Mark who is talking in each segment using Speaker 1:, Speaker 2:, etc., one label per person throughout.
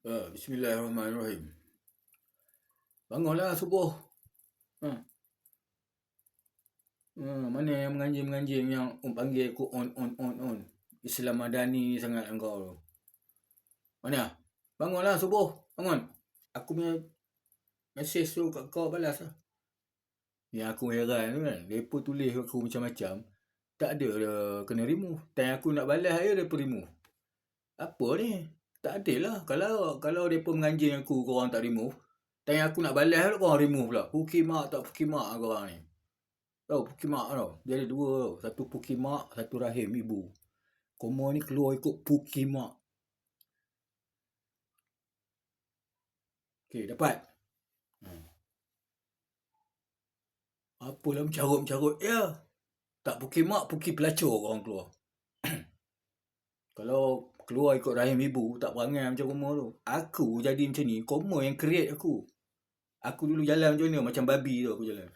Speaker 1: Uh, Bismillahirrahmanirrahim. Bangunlah subuh. Ha. Uh, mana yang menganjing-menganjing yang um, panggil aku on on on on. Islam Madani sangat engkau tu. Mana? Bangunlah subuh. Bangun. Aku punya mesej tu kat kau balas lah. Yang aku heran tu kan. Mereka tulis aku macam-macam. Tak ada dah kena remove. Time aku nak balas je, mereka remove. Apa ni? Tak adil lah. Kalau kalau mereka menganjing aku, korang tak remove. Time aku nak balas tu, korang remove pula. Pukimak tak pukimak korang ni. Tahu pukimak tau. Dia ada dua tau. Satu pukimak, satu rahim ibu. Komo ni keluar ikut pukimak. Okey, dapat. Hmm. Apalah mencarut-mencarut. Ya. Tak pukimak, puki pelacur korang keluar. Kalau keluar ikut rahim ibu, tak perangai macam Komo tu. Aku jadi macam ni, Komo yang create aku. Aku dulu jalan macam mana, macam babi tu aku jalan.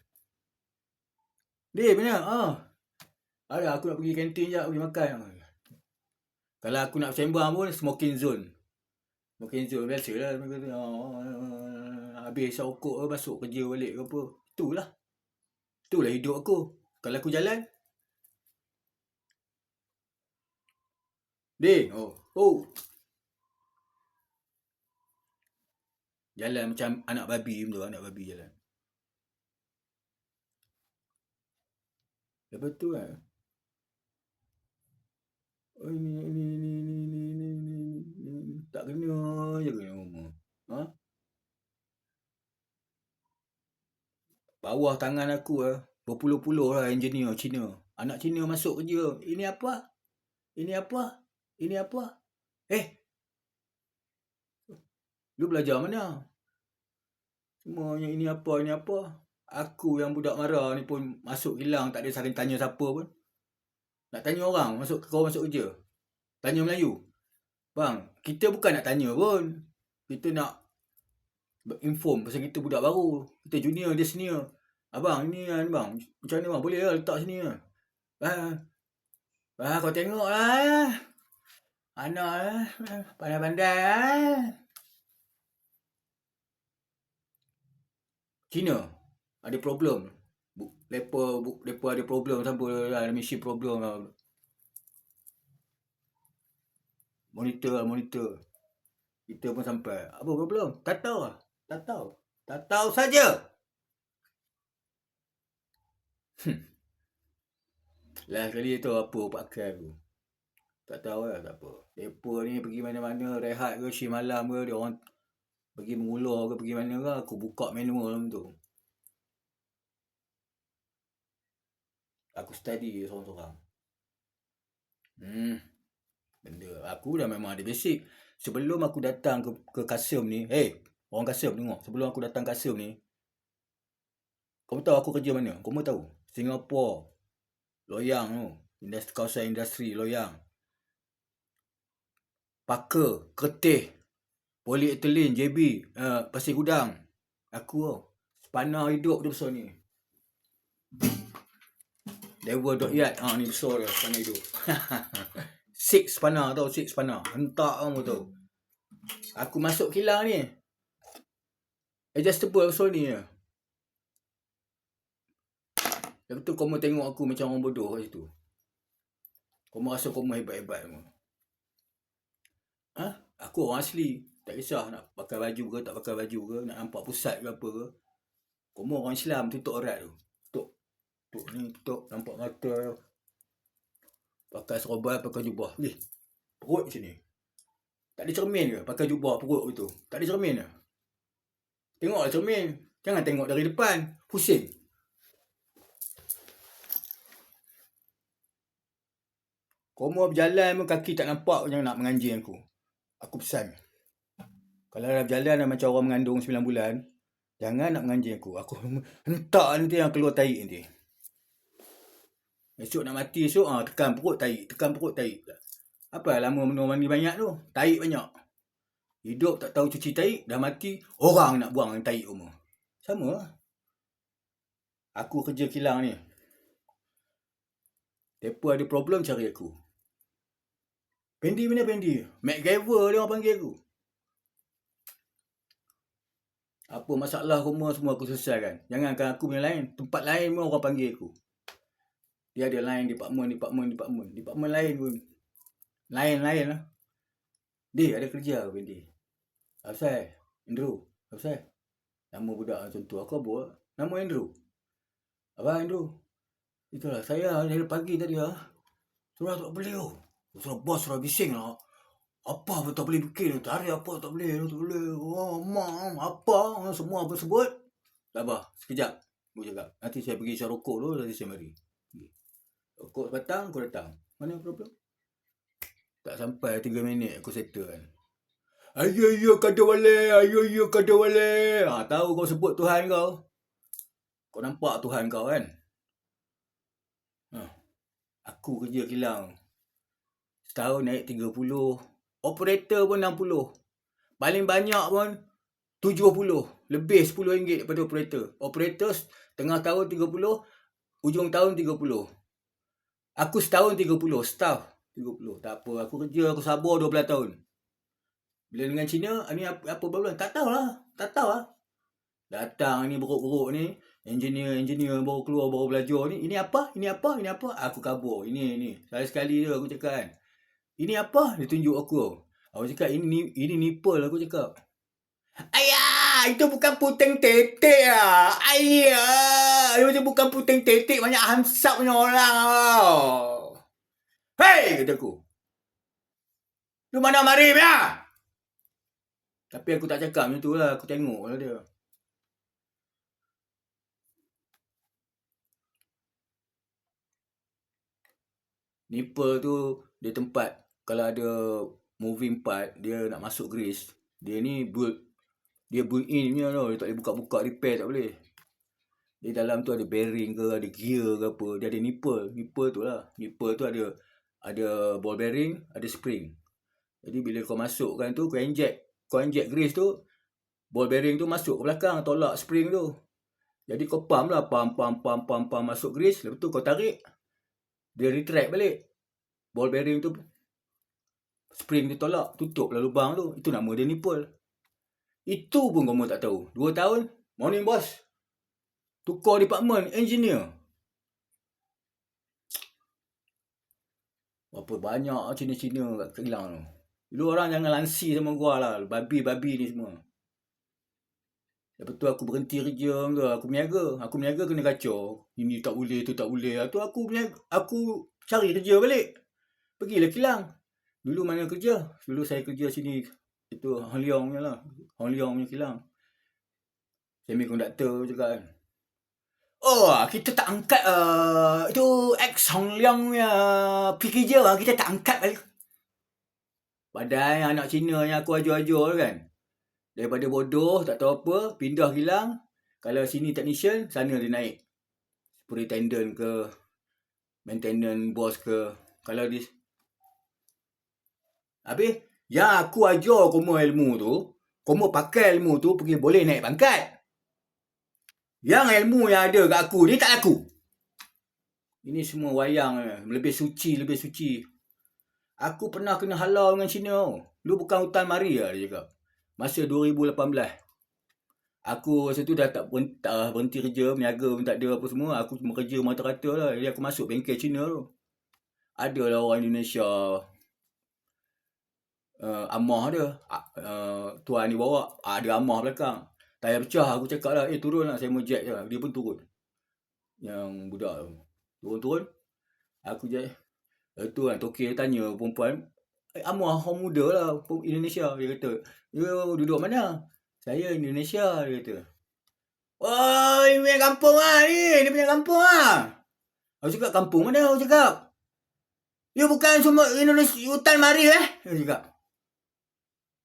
Speaker 1: Dia benar, ah. Ada aku nak pergi kantin je, pergi makan. Kalau aku nak sembang pun, smoking zone. Smoking zone, biasa lah. Habis rokok masuk kerja balik ke apa. Itulah. Itulah hidup aku. Kalau aku jalan, D Oh. Oh. Jalan macam anak babi tu. Anak babi jalan. Lepas tu kan. Oh ni ni ni ni ni ni ni Tak kena je kena rumah. Ha? Bawah tangan aku lah. Berpuluh-puluh lah engineer Cina. Anak Cina masuk kerja. Ini apa? Ini apa? Ini apa? Eh. Lu belajar mana? Semuanya ini apa, ini apa? Aku yang budak marah ni pun masuk hilang. Tak ada saling tanya siapa pun. Nak tanya orang masuk kau masuk kerja. Tanya Melayu. Bang, kita bukan nak tanya pun. Kita nak inform pasal kita budak baru. Kita junior, dia senior. Abang, ni kan bang. Macam ni bang? Boleh lah letak sini lah. Ah, ah kau tengok lah. Anak lah. Pandai-pandai lah. Cina. Ada problem. Lepa, lepa ada problem sampai ada misi problem lah. Monitor lah, monitor. Kita pun sampai. Apa problem? Tak tahu lah. Tak tahu. Tak tahu saja. Hmm. Last kali tu apa pakai aku. Tak tahu lah tak apa. Mereka ni pergi mana-mana rehat ke si malam ke dia orang pergi mengulur ke pergi mana ke aku buka manual dalam tu. Aku study seorang-seorang. Hmm. Benda aku dah memang ada basic. Sebelum aku datang ke ke Kasim ni, hey, orang Kasim tengok. Sebelum aku datang Kasim ni, kau tahu aku kerja mana? Kau tahu? Singapura. Loyang tu. Industri, kawasan industri Loyang. Paka, Ketih, Polyethylene, JB, uh, Pasir Gudang. Aku tau. Spana hidup dia besar ni. Level.yard. Ha, ni besar dia. Spana hidup. six spana tau. Six spana. Hentak kamu tau. Aku masuk kilang ni. Adjustable besar ni. Lepas tu kau tengok aku macam orang bodoh kat situ. Kau rasa kau hebat-hebat semua. Ha? Aku orang asli. Tak kisah nak pakai baju ke, tak pakai baju ke, nak nampak pusat ke apa ke. Kau orang Islam tutup erat tu. Tutup. Tutup ni, tutup. Nampak mata. Pakai serobal, pakai jubah. Ni. Perut macam ni. Tak ada cermin ke pakai jubah perut tu? Tak ada cermin ke? Tengoklah cermin. Jangan tengok dari depan. Pusing. Kau mau berjalan pun kaki tak nampak macam nak menganjing aku aku pesan. Kalau dalam jalan macam orang mengandung 9 bulan, jangan nak menganjing aku. Aku hentak nanti yang keluar tahi nanti. Esok nak mati esok, ah, tekan perut tahi. Tekan perut tahi. Apa lama minum mandi banyak tu? Tahi banyak. Hidup tak tahu cuci tahi, dah mati, orang nak buang tahi rumah. Sama lah. Aku kerja kilang ni. Mereka ada problem cari aku. Pendi mana Pendi? MacGyver dia orang panggil aku. Apa masalah rumah semua aku selesaikan. Jangankan aku punya lain. Tempat lain pun orang panggil aku. Dia ada lain department, department, department. Department lain pun. Lain-lain lah. Dia ada kerja apa dia? Asal? Andrew? Asal? Nama budak macam tu. Aku apa? Nama Andrew. Apa Andrew? Itulah saya dari pagi tadi lah. Surah tak boleh tu. Surah bos surah bising lah. Apa pun tak boleh bikin. Tarik apa tak boleh. Tak boleh. Oh, mam. Apa. Semua apa sebut. Tak apa. Sekejap. Aku cakap. Nanti saya pergi isi rokok dulu. Nanti saya mari. Rokok datang. Aku datang. Mana problem? Tak sampai 3 minit aku settle kan. Ayo, ayo, kada wale. Ayo, ayo, kada wale. Ha, tahu kau sebut Tuhan kau. Kau nampak Tuhan kau kan? Ha. Aku kerja kilang. Setahun naik 30. Operator pun 60. Paling banyak pun 70. Lebih RM10 daripada operator. Operator tengah tahun 30. Ujung tahun 30. Aku setahun 30. Staff 30. Tak apa. Aku kerja. Aku sabar 12 tahun. Bila dengan Cina, ni apa, apa bulan? Tak tahulah. Tak tahu lah. Datang ni beruk-beruk ni engineer-engineer baru keluar baru belajar ni ini apa ini apa ini apa aku kabur ini ini sekali sekali tu aku cakap kan ini apa? Dia tunjuk aku. Aku cakap ini ini nipple aku cakap. Ayah itu bukan puting tetek ah. Ayah itu bukan puting tetek banyak hamsap punya orang hey kata aku. Lu mana mari ya tapi aku tak cakap macam tu lah aku tengok lah dia. Nipple tu dia tempat kalau ada moving part dia nak masuk grease dia ni build dia build in punya tau. Dia tak boleh buka-buka repair tak boleh. Di dalam tu ada bearing ke ada gear ke apa. Dia ada nipple nipple tu lah. Nipple tu ada ada ball bearing ada spring. Jadi bila kau masukkan tu kau inject kau inject grease tu ball bearing tu masuk ke belakang tolak spring tu. Jadi kau pump lah pump pump pump pump, pump masuk grease lepas tu kau tarik dia retract balik. Ball bearing tu spring dia tolak, tutup lah lubang tu. Itu nama dia nipple. Itu pun kamu tak tahu. Dua tahun, morning boss. Tukar department, engineer. Berapa banyak Cina-Cina kat Kelang tu. Lu orang jangan lansi sama gua lah. Babi-babi ni semua. Lepas tu aku berhenti kerja ke, aku berniaga. Aku berniaga kena kacau. Ini tak boleh, tu tak boleh. Lepas tu aku berniaga, aku cari kerja balik. Pergilah kilang. Dulu mana kerja? Dulu saya kerja sini. Itu Hong Leong punya lah. Hong Leong punya kilang. Semiconductor juga kan. Oh, kita tak angkat uh, itu ex Hong Leong punya kerja lah. Kita tak angkat balik. Padahal anak Cina yang aku ajar-ajar kan. Daripada bodoh, tak tahu apa, pindah hilang. Kalau sini technician, sana dia naik. Superintendent ke, maintenance boss ke. Kalau dia... Habis, yang aku ajar kamu ilmu tu, kamu pakai ilmu tu, pergi boleh naik pangkat. Yang ilmu yang ada kat aku ni tak laku. Ini semua wayang lebih suci, lebih suci. Aku pernah kena halau dengan Cina. Lu bukan hutan mari lah dia cakap masa 2018 aku masa tu dah tak berhenti, tak berhenti kerja berniaga pun tak ada apa semua aku cuma kerja mata-rata lah jadi aku masuk bengkel Cina tu ada lah orang Indonesia uh, amah dia uh, tuan ni bawa ada amah belakang. Tayar pecah aku cakap lah eh turun lah saya mau jet je. Dia pun turun. Yang budak tu. Turun-turun aku je itu kan Tokyo tanya perempuan Eh, Amah orang muda lah Indonesia? Dia kata you duduk mana? Saya Indonesia dia kata. Oh ini punya kampung lah ni dia punya kampung lah. Aku cakap kampung mana? Aku cakap. You bukan semua Indonesia hutan mari eh. Aku cakap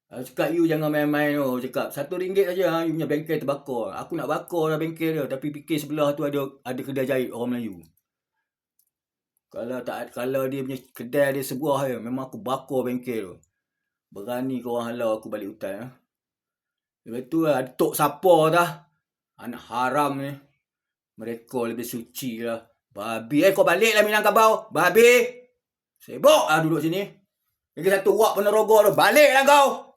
Speaker 1: Aku cakap you jangan main-main tu. Cakap satu ringgit saja you punya bengkel terbakar. Aku nak bakar lah bengkel dia. Tapi fikir sebelah tu ada ada kedai jahit orang Melayu. Kalau tak kalau dia punya kedai dia sebuah je, memang aku bakar bengkel tu. Berani kau orang halau aku balik hutan ya. Lepas tu lah, ada tok siapa dah. Anak haram ni. Mereka lebih suci lah. Babi eh kau balik lah Minangkabau. Babi. Sibuk lah duduk sini. Lagi satu wak penerogo tu. Balik lah kau.